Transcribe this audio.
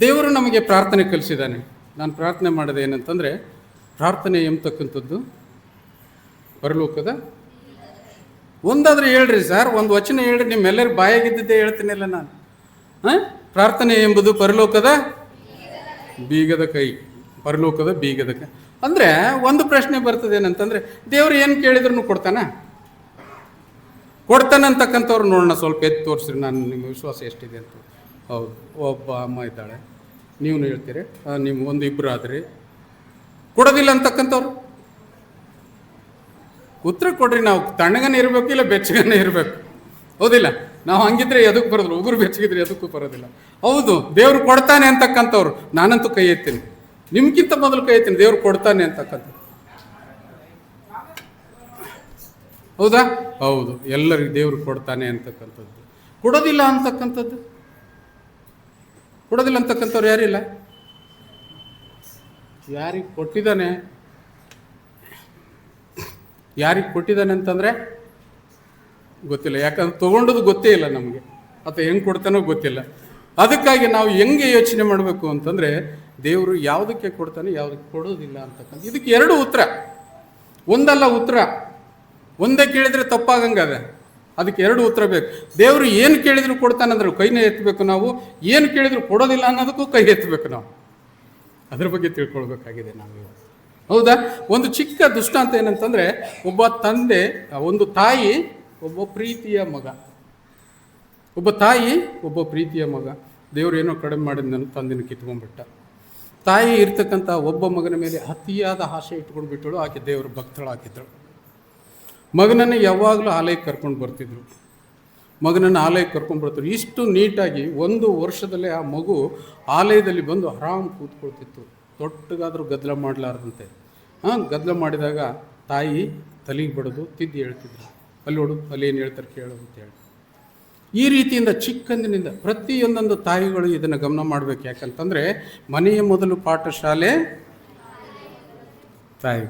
ದೇವರು ನಮಗೆ ಪ್ರಾರ್ಥನೆ ಕಲಿಸಿದ್ದಾನೆ. ನಾನು ಪ್ರಾರ್ಥನೆ ಮಾಡಿದೆ ಏನಂತಂದರೆ, ಪ್ರಾರ್ಥನೆ ಎಂಬತಕ್ಕಂಥದ್ದು ಪರಲೋಕದ ಒಂದಾದ್ರೆ ಹೇಳ್ರಿ ಸರ್, ಒಂದು ವಚನ ಹೇಳ್ರಿ, ನಿಮ್ಮೆಲ್ಲರೂ ಬಾಯಾಗಿದ್ದಿದ್ದೇ ಹೇಳ್ತೀನಿಲ್ಲ ನಾನು. ಹಾಂ? ಪ್ರಾರ್ಥನೆ ಎಂಬುದು ಪರಲೋಕದ ಬೀಗದ ಕೈ, ಪರಲೋಕದ ಬೀಗದ ಕೈ. ಅಂದರೆ ಒಂದು ಪ್ರಶ್ನೆ ಬರ್ತದೆ ಏನಂತಂದರೆ, ದೇವ್ರು ಏನು ಕೇಳಿದ್ರು ಕೊಡ್ತಾನ? ಕೊಡ್ತಾನಂತಕ್ಕಂಥವ್ರು ನೋಡೋಣ, ಸ್ವಲ್ಪ ಎತ್ತು ತೋರಿಸ್ರಿ, ನಾನು ನಿಮ್ಮ ವಿಶ್ವಾಸ ಎಷ್ಟಿದೆ ಅಂತ. ಹೌದು, ಒಬ್ಬ ಅಮ್ಮ ಇದ್ದಾಳೆ. ನೀವು ಹೇಳ್ತೀರಿ? ನಿಮ್ಮ ಒಂದು ಇಬ್ಬರು ಆದ್ರಿ. ಕೊಡೋದಿಲ್ಲ ಅಂತಕ್ಕಂಥವ್ರು. ಉತ್ತರ ಕೊಡ್ರಿ, ನಾವು ತಣ್ಣಗನೇ ಇರಬೇಕು ಇಲ್ಲ ಬೆಚ್ಚಗನೇ ಇರಬೇಕು? ಹೌದಿಲ್ಲ, ನಾವು ಹಂಗಿದ್ರೆ ಎದಕ್ಕೆ ಬರೋದಿಲ್ಲ ಉಗುರು ಬೆಚ್ಚಗಿದ್ರೆ ಎದಕ್ಕೂ ಬರೋದಿಲ್ಲ. ಹೌದು, ದೇವ್ರು ಕೊಡ್ತಾನೆ ಅಂತಕ್ಕಂಥವ್ರು. ನಾನಂತೂ ಕೈ ಎತ್ತೀನಿ. ನಿಮ್ಗಿಂತ ಮೊದಲು ಕೈ ಎತ್ತೀನಿ, ದೇವ್ರು ಕೊಡ್ತಾನೆ ಅಂತಕ್ಕಂಥ ಹೌದಾ? ಹೌದು, ಎಲ್ಲರಿಗೂ ದೇವ್ರು ಕೊಡ್ತಾನೆ ಅಂತಕ್ಕಂಥದ್ದು. ಕೊಡೋದಿಲ್ಲ ಅಂತಕ್ಕಂಥದ್ದು. ಕೊಡೋದಿಲ್ಲ ಅಂತಕ್ಕಂಥವ್ರು ಯಾರಿಲ್ಲ ಯಾರಿಗೆ ಕೊಟ್ಟಿದ್ದಾನೆ ಯಾರಿಗೆ ಕೊಟ್ಟಿದ್ದಾನೆ ಅಂತಂದರೆ ಗೊತ್ತಿಲ್ಲ. ಯಾಕಂದ್ರೆ ತೊಗೊಂಡದ್ದು ಗೊತ್ತೇ ಇಲ್ಲ ನಮಗೆ. ಅಥವಾ ಹೆಂಗೆ ಕೊಡ್ತಾನೋ ಗೊತ್ತಿಲ್ಲ. ಅದಕ್ಕಾಗಿ ನಾವು ಹೆಂಗೆ ಯೋಚನೆ ಮಾಡಬೇಕು ಅಂತಂದರೆ ದೇವರು ಯಾವುದಕ್ಕೆ ಕೊಡ್ತಾನೆ, ಯಾವುದಕ್ಕೆ ಕೊಡೋದಿಲ್ಲ ಅಂತಕ್ಕಂಥ ಇದಕ್ಕೆ ಎರಡು ಉತ್ತರ. ಒಂದಲ್ಲ ಉತ್ತರ. ಒಂದೇ ಕೇಳಿದರೆ ತಪ್ಪಾಗಂಗದೆ ಅದಕ್ಕೆ ಎರಡು ಉತ್ತರ ಬೇಕು. ದೇವರು ಏನು ಕೇಳಿದ್ರು ಕೊಡ್ತಾನಂದ್ರೆ ಕೈನೇ ಎತ್ತಬೇಕು ನಾವು. ಏನು ಕೇಳಿದ್ರು ಕೊಡೋದಿಲ್ಲ ಅನ್ನೋದಕ್ಕೂ ಕೈ ಎತ್ತಬೇಕು ನಾವು. ಅದ್ರ ಬಗ್ಗೆ ತಿಳ್ಕೊಳ್ಬೇಕಾಗಿದೆ ನಾವು ಹೌದಾ? ಒಂದು ಚಿಕ್ಕ ದುಷ್ಟಾಂತ ಏನಂತಂದ್ರೆ ಒಬ್ಬ ತಂದೆ, ಒಂದು ತಾಯಿ, ಒಬ್ಬ ಪ್ರೀತಿಯ ಮಗ. ಒಬ್ಬ ತಾಯಿ, ಒಬ್ಬ ಪ್ರೀತಿಯ ಮಗ. ದೇವರು ಏನೋ ಕಡಿಮೆ ಮಾಡಿದ ನನ್ನ ತಂದಿನ ಕಿತ್ಕೊಂಡ್ಬಿಟ್ಟ. ತಾಯಿ ಇರ್ತಕ್ಕಂಥ ಒಬ್ಬ ಮಗನ ಮೇಲೆ ಅತಿಯಾದ ಆಸೆ ಇಟ್ಕೊಂಡು ಬಿಟ್ಟಳು ಆಕೆ ದೇವರು ಭಕ್ತಳು ಹಾಕಿದ್ದಳು ಮಗನನ್ನು ಯಾವಾಗಲೂ ಆಲಯಕ್ಕೆ ಕರ್ಕೊಂಡು ಬರ್ತಿದ್ರು. ಮಗನನ್ನು ಆಲಯಕ್ಕೆ ಕರ್ಕೊಂಡು ಬರ್ತಿದ್ರು. ಇಷ್ಟು ನೀಟಾಗಿ ಒಂದು ವರ್ಷದಲ್ಲೇ ಆ ಮಗು ಆಲಯದಲ್ಲಿ ಬಂದು ಆರಾಮ್ ಕೂತ್ಕೊಳ್ತಿತ್ತು. ದೊಡ್ಡಗಾದರೂ ಗದ್ದಲ ಮಾಡಲಾರ್ದಂತೆ. ಹಾಂ ಗದ್ದಲ ಮಾಡಿದಾಗ ತಾಯಿ ತಲೆಗೆ ಬಡಿದು ತಿದ್ದಿ ಹೇಳ್ತಿದ್ರು. ಅಲ್ಲಿ ನೋಡು, ಅಲ್ಲಿ ಏನು ಹೇಳ್ತಾರೆ ಕೇಳು ಅಂತ ಹೇಳಿ. ಈ ರೀತಿಯಿಂದ ಚಿಕ್ಕಂದಿನಿಂದ ಪ್ರತಿಯೊಂದೊಂದು ತಾಯಿಗಳು ಇದನ್ನು ಗಮನ ಮಾಡಬೇಕು. ಯಾಕಂತಂದರೆ ಮನೆಯ ಮೊದಲು ಪಾಠಶಾಲೆ ತಾಯಿ.